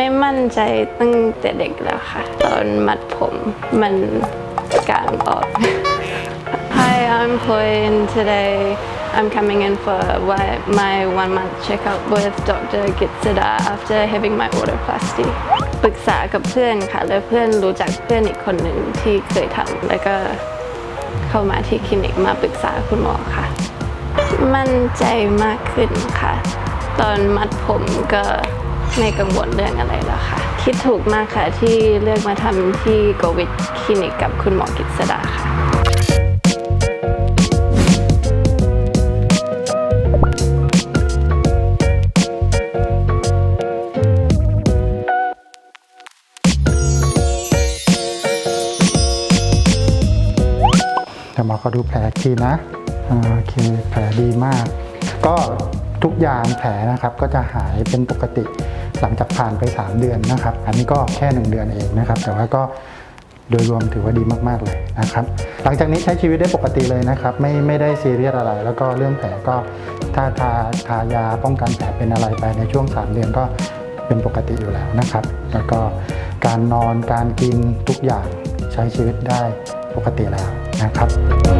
ไม่มั่นใจตั้งแต่เด็กแล้วค่ะ ตอนมัดผมมันกางออก Hi I'm Chloe and today I'm coming in for my one month checkup with Dr. Gitsada after having my autoplasty ปรึกษากับเพื่อนค่ะ แล้วเพื่อนรู้จักเพื่อนอีกคนหนึ่งที่เคยทำแล้วก็เข้ามาที่คลินิกมาปรึกษาคุณหมอค่ะ มั่นใจมากขึ้นค่ะ ตอนมัดผมก็ ไม่กังวลเรื่องอะไรแล้วค่ะ คิดถูกมากค่ะที่เลือกมาทำที่โกวิดคลินิกกับคุณหมอกิตสดาค่ะดี๋ยวหมอขอดูแผลทีนะ โอเค แผลดีมาก ก็ทุกอย่างแผลนะครับก็จะหายเป็นปกติ หลังจากผ่านไป 3 เดือนนะครับ อันนี้ก็แค่ 1 เดือนเองนะครับ แต่ว่าก็โดยรวมถือว่าดีมากๆเลยนะครับ หลังจากนี้ใช้ชีวิตได้ปกติเลยนะครับ ไม่ไม่ได้ซีเรียสอะไร แล้วก็เรื่องแผลก็ถ้าทาทายาป้องกันแผลเป็นอะไรไปในช่วง 3 เดือนก็เป็นปกติอยู่แล้วนะครับ แล้วก็การนอนการกินทุกอย่างใช้ชีวิตได้ปกติแล้วนะครับ